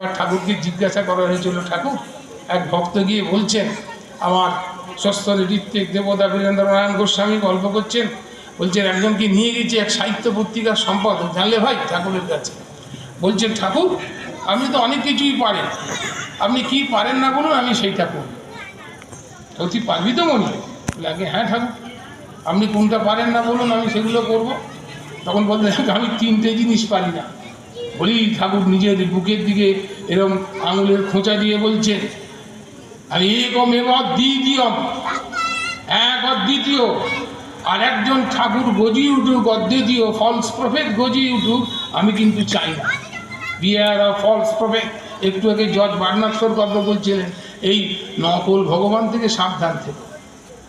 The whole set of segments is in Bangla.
ঠাকুরকে জিজ্ঞাসা করা হয়েছিল, ঠাকুর, এক ভক্ত গিয়ে বলছেন, আমার স্বস্থলে ঋত্বিক দেবতা বীরেন্দ্রনারায়ণ গোস্বামী গল্প করছেন, বলছেন, একজনকে নিয়ে গেছে এক সাহিত্য পত্রিকার সম্পাদক, জানলে ভাই, ঠাকুরের কাছে। বলছেন, ঠাকুর আপনি তো অনেক কিছুই পারেন আপনি কি পারেন না বলুন, আমি সেইটা করব। তো তুই পারবি তো মনে লাগে হ্যাঁ ঠাকুর, আপনি কোনটা পারেন না বলুন, আমি সেগুলো করব। তখন বললেন, আমি তিনটে জিনিস পারি না বলি ঠাকুর নিজের বুকের দিকে এরকম আঙুলের খোঁচা দিয়ে বলছেন আর একম এবার দ্বিতীয় এক অদ্বিতীয় আর একজন ঠাকুর গজিয়ে উঠুক, অদ্বিতীয় ফলস প্রফেট গজিয়ে উঠুক, আমি কিন্তু চাই না। বিয়ার অফ ফলস প্রফেট একটু আগে জজ বার্নার্সর কথা বলছিলেন, এই নকল ভগবান থেকে সাবধান থেকে।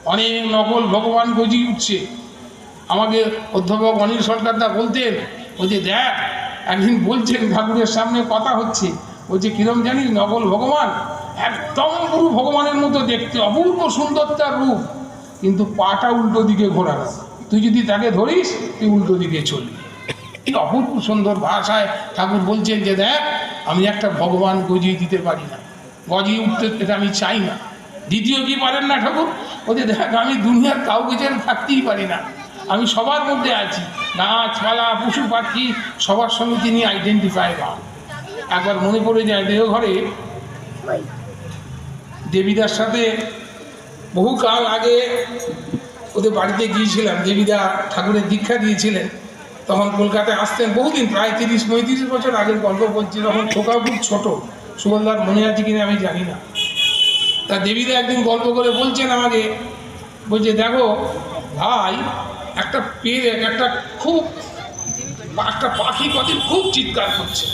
অনেক নকল ভগবান গজিয়ে উঠছে। আমাকে অধ্যাপক অনিল সরকারদা বলতেন, বলছে, দেখ একদিন বলছেন ঠাকুরের সামনে কথা হচ্ছে। বলছে কিরম জানিস নকল ভগবান? একদম পুরো ভগবানের মতো দেখতে, অপূর্ব সুন্দর তার রূপ। কিন্তু পাটা উল্টো দিকে ঘোরানো তুই যদি তাকে ধরিস, তুই উল্টো দিকে চলবি। এই অপূর্ব সুন্দর ভাষায় ঠাকুর বলছেন যে, দেখ, আমি একটা ভগবান গজিয়ে দিতে পারি না। গজিয়ে উঠতে এটা আমি চাই না। দ্বিতীয় কি পারেন না ঠাকুর? বলছে, দেখ, আমি দুনিয়ার কাউকে যেন থাকতেই পারি না। আমি সবার মধ্যে আছি। গাছপালা পশু, পাখি, সবার সঙ্গে তিনি আইডেন্টিফাই পান একবার মনে পড়ে যায় দেহঘরে দেবীদার সাথে বহুকাল আগে ওদের বাড়িতে গিয়েছিলাম। দেবীদা ঠাকুরের দীক্ষা দিয়েছিলেন। তখন কলকাতায় আসতেন বহুদিন, প্রায় তিরিশ, পঁয়ত্রিশ বছর আগের গল্প বলছি। তখন খোকা খুব ছোট। সুবলদার মনে আছে কিনা আমি জানি না। তা দেবীদা একদিন গল্প করে বলছেন আমাকে, বলছে, দেখো, ভাই একটা পেয়ে একটা খুব, একটা পাখি কদিন খুব চিৎকার করছে।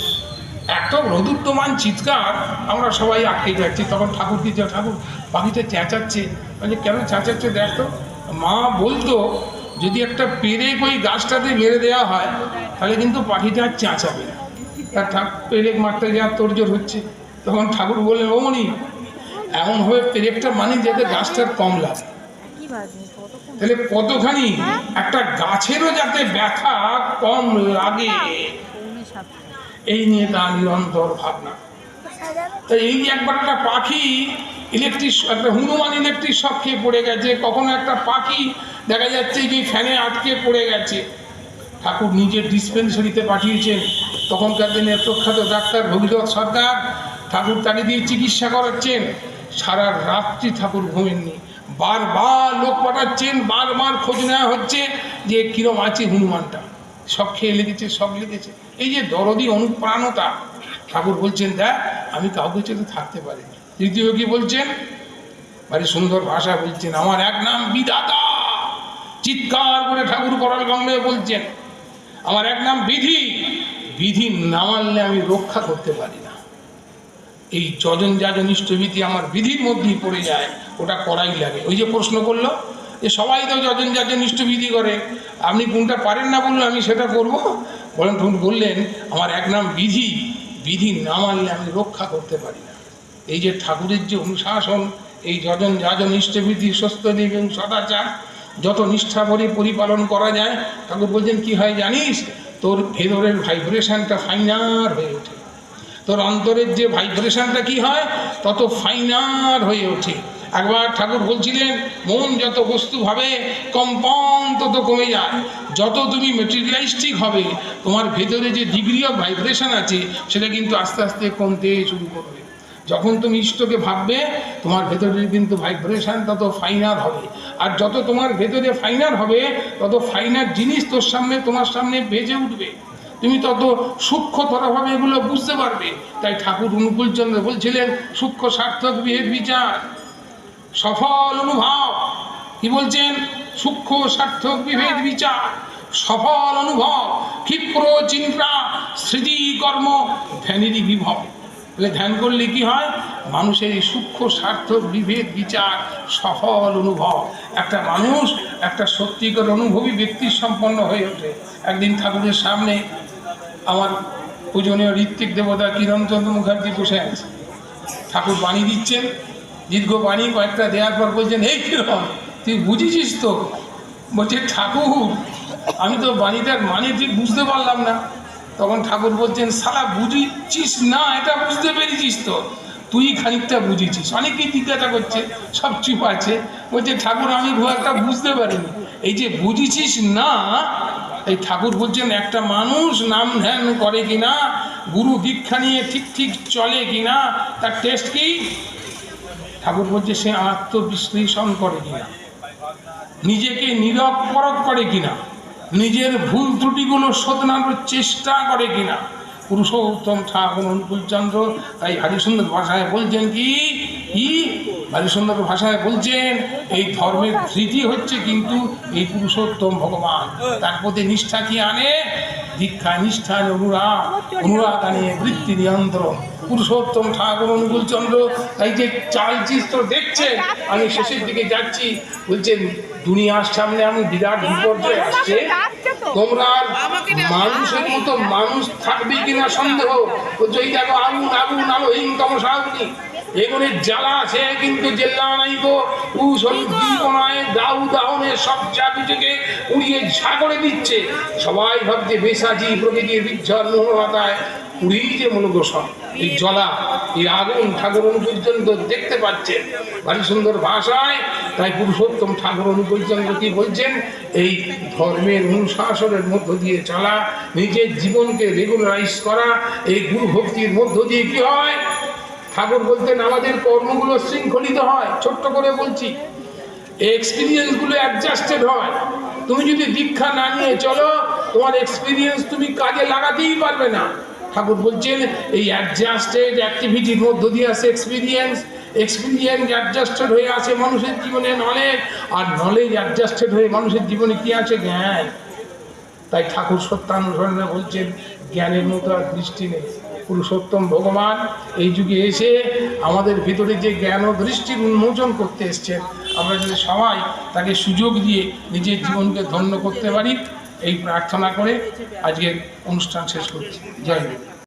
এত রদুত্তমান চিৎকার আমরা সবাই আটকে যাচ্ছি। তখন ঠাকুর কি ঠাকুর পাখিটা চেঁচাচ্ছে। মানে কেন চেঁচাচ্ছে দেখ তো। মা বলতো, যদি একটা পেরে ওই গাছটাতে মেরে দেওয়া হয়, তাহলে কিন্তু পাখিটা আর চেঁচাবে না। তার ঠাক, পেরেক মারতে যাওয়ার তোরজোর হচ্ছে। তখন ঠাকুর বললেন ওমনি এমনভাবে পেরেকটা মানি যাতে গাছটার কম লাগে। তাহলে কতখানি? একটা গাছেরও যাতে ব্যথা কম লাগে। এই নিয়ে তার নিরন্তর ভাবনা। তাই এই যে একবার একটা পাখি ইলেকট্রিক একটা হনুমান ইলেকট্রিক শক খেয়ে পড়ে গেছে কখনো একটা পাখি দেখা যাচ্ছে যে ফ্যানে আটকে পড়ে গেছে। ঠাকুর নিজের ডিসপেন্সারিতে পাঠিয়েছেন। তখনকার দিনে প্রখ্যাত ডাক্তার ভগীরথ সরকার ঠাকুর তাকে দিয়ে চিকিৎসা করাচ্ছেন। সারা রাত্রি ঠাকুর ঘুমেননি। বারবার লোক পাঠাচ্ছেন, বারবার খোঁজ নেওয়া হচ্ছে যে কিরম আছে হনুমানটা। সব খেয়ে লেগেছে, সব লেগেছে। এই যে দরদি অনুপ্রাণতা, ঠাকুর বলছেন, দেখ, আমি কাউকে ছেড়ে থাকতে পারি তৃতীয় কি বলছেন? ভারী সুন্দর ভাষা বলছেন, আমার এক নাম বিধাতা। চিৎকার করে ঠাকুর করাল বাংলায় বলছেন, আমার এক নাম বিধি। বিধি না মানলে আমি রক্ষা করতে পারি না। এই যজন যাজন ইষ্টভীতি আমার বিধির মধ্যেই পড়ে যায়, ওটা করাই লাগে। ওই যে প্রশ্ন করল, যে সবাই তো যজন যাজন ইষ্টভীতি করে, আপনি কোনটা পারেন না বললে আমি সেটা করব? বলেন তখন বললেন, আমার এক নাম বিধি বিধি না মানলে আমি রক্ষা করতে পারি না। এই যে ঠাকুরের যে অনুশাসন, এই যজন যাজন ইষ্টভীতি স্বস্তিক এবং সদাচার, যত নিষ্ঠা করে পরিপালন করা যায়, ঠাকুর বলছেন, কি হয় জানিস? তোর ভেতরের ভাইব্রেশনটা ফাইনার হয়ে ওঠে। তোর অন্তরের যে ভাইব্রেশনটা কি হয়, তত ফাইনার হয়ে ওঠে। একবার ঠাকুর বলছিলেন, মন যত বস্তু ভাবে, কম্পন তত কমে যায়। যত তুমি মেটেরিয়ালিস্টিক হবে, তোমার ভেতরে যে ডিগ্রি অফ ভাইব্রেশন আছে, সেটা কিন্তু আস্তে আস্তে কমতে শুরু করবে। যখন তুমি ইষ্টকে ভাববে, তোমার ভেতরে কিন্তু ভাইব্রেশন তত ফাইনার হবে। আর যত তোমার ভেতরে ফাইনার হবে, তত ফাইনার জিনিস তোর সামনে, তোমার সামনে বেজে উঠবে। তুমি তত সূক্ষ্মতরভাবে এগুলো বুঝতে পারবে। তাই ঠাকুর অনুকূলচন্দ্র বলছিলেন, সূক্ষ্ম সার্থক বিহের বিচার, সফল অনুভব। কি বলছেন? সূক্ষ্ম সার্থক বিভেদ বিচার, সফল অনুভব। ক্ষিপ্র চিন্তা, স্মৃতি, কর্ম, ধ্যানেরই বিভব। তাহলে ধ্যান করলে কি হয়? মানুষের এই সূক্ষ্ম সার্থক বিভেদ বিচার সফল অনুভব। একটা মানুষ একটা সত্যিকার অনুভবী ব্যক্তির সম্পন্ন হয়ে ওঠে। একদিন ঠাকুরের সামনে পূজনীয় ঋত্বিক দেবতা কিরণচন্দ্র মুখার্জি বসে আছে। ঠাকুর বাণী দিচ্ছেন, দীর্ঘ বাণী কয়েকটা দেওয়ার পর বলছেন, এই কিরম তুই বুঝেছিস তো? বলছে, ঠাকুর, আমি তো বাণীটার মানে ঠিক বুঝতে পারলাম না। তখন ঠাকুর বলছেন, সারা বুঝিছিস না, এটা বুঝতে পেরেছিস তো? তুই খানিকটা বুঝেছিস। অনেকেই জিজ্ঞাসা করছে, সব চুপ আছে। বলছে, ঠাকুর, আমি খুব একটা বুঝতে পারিনি। এই যে, বুঝেছিস না এই ঠাকুর বলছেন, একটা মানুষ নাম ধ্যান করে কিনা, গুরু দীক্ষা নিয়ে ঠিক ঠিক চলে কিনা, তার টেস্ট কি? ঠাকুর বলছে, সে আত্মবিশ্লেষণ করে কিনা, নিজেকে নীরব পরক করে কিনা, নিজের ভুল ত্রুটিগুলো শোধনানোর চেষ্টা করে কিনা। পুরুষোত্তম ঠাকুর, অনুকূলচন্দ্র, তাই ভারী সুন্দর ভাষায় বলছেন কি কি? ভারী সুন্দর ভাষায় বলছেন, এই ধর্মের ধৃতি হচ্ছে কিন্তু এই পুরুষোত্তম ভগবান। তার প্রতি নিষ্ঠা কি আনে? দীক্ষা, নিষ্ঠা, অনুরাগ অনুরাগ আনিয়ে বৃত্তি নিয়ন্ত্রণ। পুরুষোত্তম ঠাকুর অনুকূলচন্দ্র তাই যে চাল চিত্র দেখছেন, আমি শেষের দিকে যাচ্ছি, বলছেন, দুনিয়ার সামনে আমি বিরাট বিপর্যয় আসছে, তোমরা মানুষের মতো মানুষ থাকবে কিনা সন্দেহ। এই দেখো, আগুন আগুন, আলো হিং তমসা আগুনি এগুলির জ্বালা আছে কিন্তু জেল্লা নাই গো। জীবনায় দাউ দাহনে সব চাবিটিকে উড়িয়ে ঝা করে দিচ্ছে। সবাই ভাবছে বেসাজি প্রকৃতির বিজ্ঞান মোহনতায় উড়িয়ে যে মনোগোসন এই জলা এই আগুন ঠাকুর অনুকূলচন্দ্র দেখতে পাচ্ছেন। ভারী সুন্দর ভাষায় তাই পুরুষোত্তম ঠাকুর অনুকূলচন্দ্র কি বলছেন? এই ধর্মের অনুশাসনের মধ্য দিয়ে চলা নিজের জীবনকে রেগুলারাইজ করা এই গুরু ভক্তির মধ্য দিয়ে কি হয়? ঠাকুর বলতেন, আমাদের কর্মগুলো শৃঙ্খলিত হয়। ছোট্ট করে বলছি এক্সপিরিয়েন্সগুলো অ্যাডজাস্টেড হয়। তুমি যদি দীক্ষা না নিয়ে চলো, তোমার এক্সপিরিয়েন্স তুমি কাজে লাগাতেই পারবে না। ঠাকুর বলছেন, এই অ্যাডজাস্টেড অ্যাক্টিভিটির মধ্য দিয়ে আসে এক্সপিরিয়েন্স এক্সপিরিয়েন্স অ্যাডজাস্টেড হয়ে আছে মানুষের জীবনে নলেজ আর নলেজ অ্যাডজাস্টেড হয়ে মানুষের জীবনে কি আছে? জ্ঞান। তাই ঠাকুর সত্যানুসরণে বলছেন, জ্ঞানের মতো আর দৃষ্টি নেই। পুরুষোত্তম ভগবান এই যুগে এসে আমাদের ভিতরে যে জ্ঞান ও দৃষ্টির উন্মোচন করতে এসছেন, আমরা যদি সবাই তাকে সুযোগ দিয়ে নিজের জীবনকে ধন্য করতে পারি, এই প্রার্থনা করে আজকের অনুষ্ঠান শেষ করছি। জয়